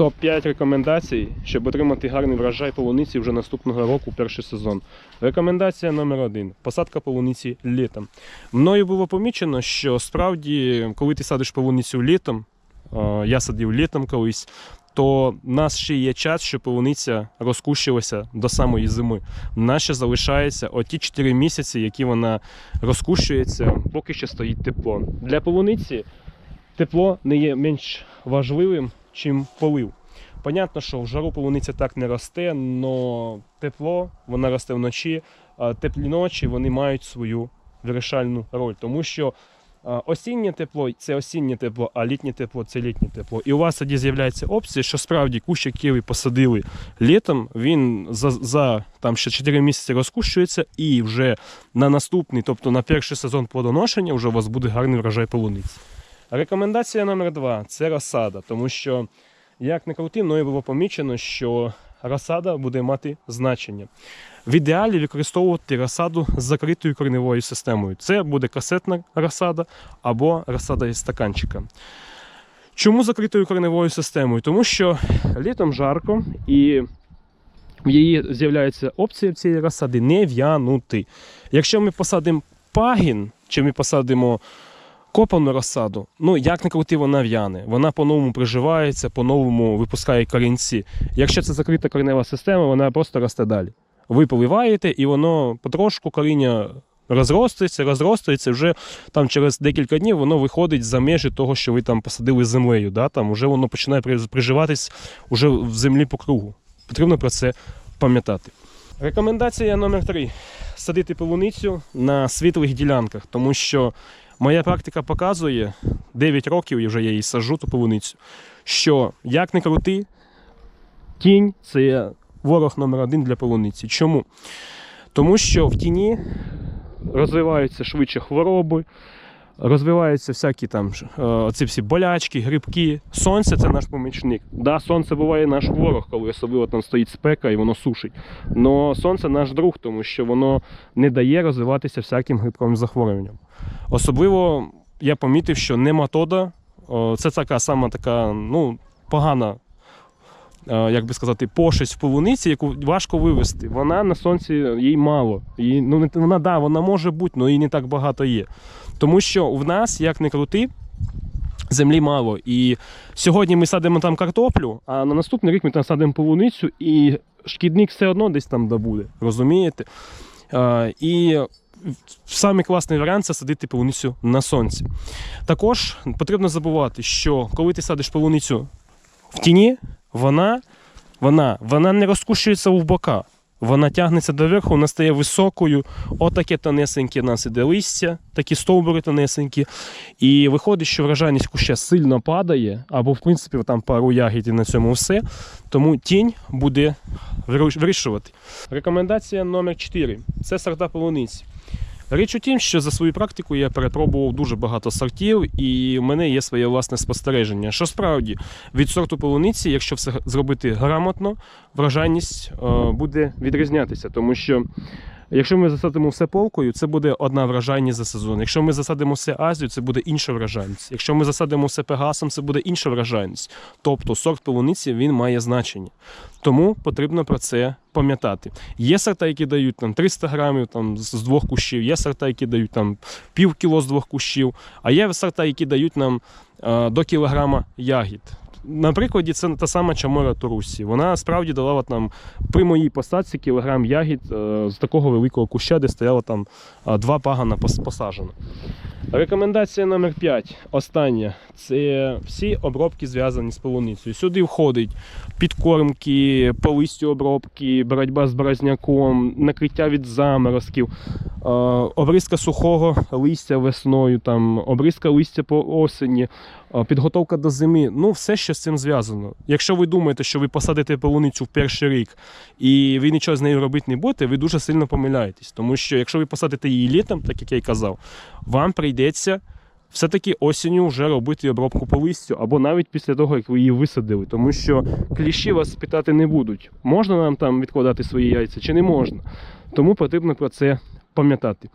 Топ-5 рекомендацій, щоб отримати гарний врожай полуниці вже наступного року, перший сезон. Рекомендація номер один: посадка полуниці літом. Мною було помічено, що справді, коли ти садиш полуницю літом, я садив літом колись, то в нас ще є час, що полуниця розкущилася до самої зими. В нас ще залишається оті 4 місяці, які вона розкущується, поки ще стоїть тепло. Для полуниці тепло не є менш важливим, чим полив. Понятно, що в жару полуниця так не росте, але тепло, вона росте вночі, теплі ночі вони мають свою вирішальну роль, тому що осіннє тепло це осіннє тепло, а літнє тепло це літнє тепло. І у вас тоді з'являється опція, що справді кущ, який ви посадили літом, він за, за там ще 4 місяці розкущується, і вже на наступний, тобто на перший сезон плодоношення, вже у вас буде гарний врожай полуниці. Рекомендація номер два це розсада, тому що, як не крути, мною було помічено, що розсада буде мати значення. В ідеалі використовувати розсаду з закритою кореневою системою. Це буде касетна розсада або розсада із стаканчика. Чому закритою кореневою системою? Тому що літом жарко і в її з'являється опція цієї розсади не в'янути. Якщо ми посадимо пагін, чи ми посадимо копану розсаду, ну як не крути, вона в'яне. Вона по-новому приживається, по-новому випускає корінці. Якщо це закрита коренева система, вона просто росте далі. Ви поливаєте, і воно потрошку коріння розростається, розростається, вже там через декілька днів воно виходить за межі того, що ви там посадили землею. Да? Там вже воно починає при- приживатись уже в землі по кругу. Потрібно про це пам'ятати. Рекомендація номер три: садити полуницю на світлих ділянках, тому що моя практика показує 9 років, і вже я її саджу, ту полуницю, що як не крути, тінь це ворог номер один для полуниці. Чому? Тому що в тіні розвиваються швидше хвороби, розвиваються всякі там е, оці всі болячки, грибки. Сонце це наш помічник. Да, сонце буває наш ворог, коли особливо там стоїть спека і воно сушить. Но сонце наш друг, тому що воно не дає розвиватися всяким грибковим захворюванням. Особливо я помітив, що нематода це така сама така, ну, погана. Е, Як би сказати, пошесть в полуниці, яку важко вивести. Вона на сонці їй мало. Їй, ну, вона, да, вона може бути, але її не так багато є. Тому що в нас, як не крути, землі мало. І сьогодні ми садимо там картоплю, а на наступний рік ми там садимо полуницю, і шкідник все одно десь там добуде. Розумієте? Е, І Самий класний варіант це садити полуницю на сонці. Також потрібно забувати, що коли ти садиш полуницю в тіні, вона, вона, вона не розкушується в бока. Вона тягнеться доверху, вона стає високою. Отаке тонесеньке нас іде листя, такі стовбури тонесенькі. І виходить, що вражайність куща сильно падає, або, в принципі, там пару ягід і на цьому все. Тому тінь буде вирішувати. Рекомендація номер 4 це сорта полуниці. Річ у тім, що за свою практику я перепробував дуже багато сортів, і в мене є своє власне спостереження. Що справді від сорту полуниці, якщо все зробити грамотно, вражайність е, буде відрізнятися, тому що. Якщо ми засадимо все полкою, це буде одна врожайність за сезон. Якщо ми засадимо все Азію, це буде інша врожайність. Якщо ми засадимо все пегасом, це буде інша врожайність. Тобто сорт полуниці він має значення. Тому потрібно про це пам'ятати. Є сорта, які дають там 300 грамів там, з двох кущів, є сорта, які дають там пів кіло з двох кущів, а є сорта, які дають нам е, до кілограма ягід. На прикладі, це та сама Чамора Турусі. Вона справді дала от нам при моїй посадці кілограм ягід е, з такого великого куща, де стояло там е, два пагана пос- посаджено. Рекомендація номер 5. Остання. Це всі обробки зв'язані з полуницею. Сюди входить підкормки, по листю обробки, боротьба з борозняком, накриття від заморозків, обрізка сухого листя весною, там, обрізка листя по осені, е, підготовка до зими. Ну, все, що з цим зв'язано. Якщо ви думаєте, що ви посадите полуницю в перший рік і ви нічого з нею робити не будете, ви дуже сильно помиляєтесь. Тому що якщо ви посадите її літом, так як я й казав, вам прийдеться все-таки осінню вже робити обробку по листю, або навіть після того, як ви її висадили. Тому що кліщі вас питати не будуть, можна нам там відкладати свої яйця чи не можна. Тому потрібно про це пам'ятати.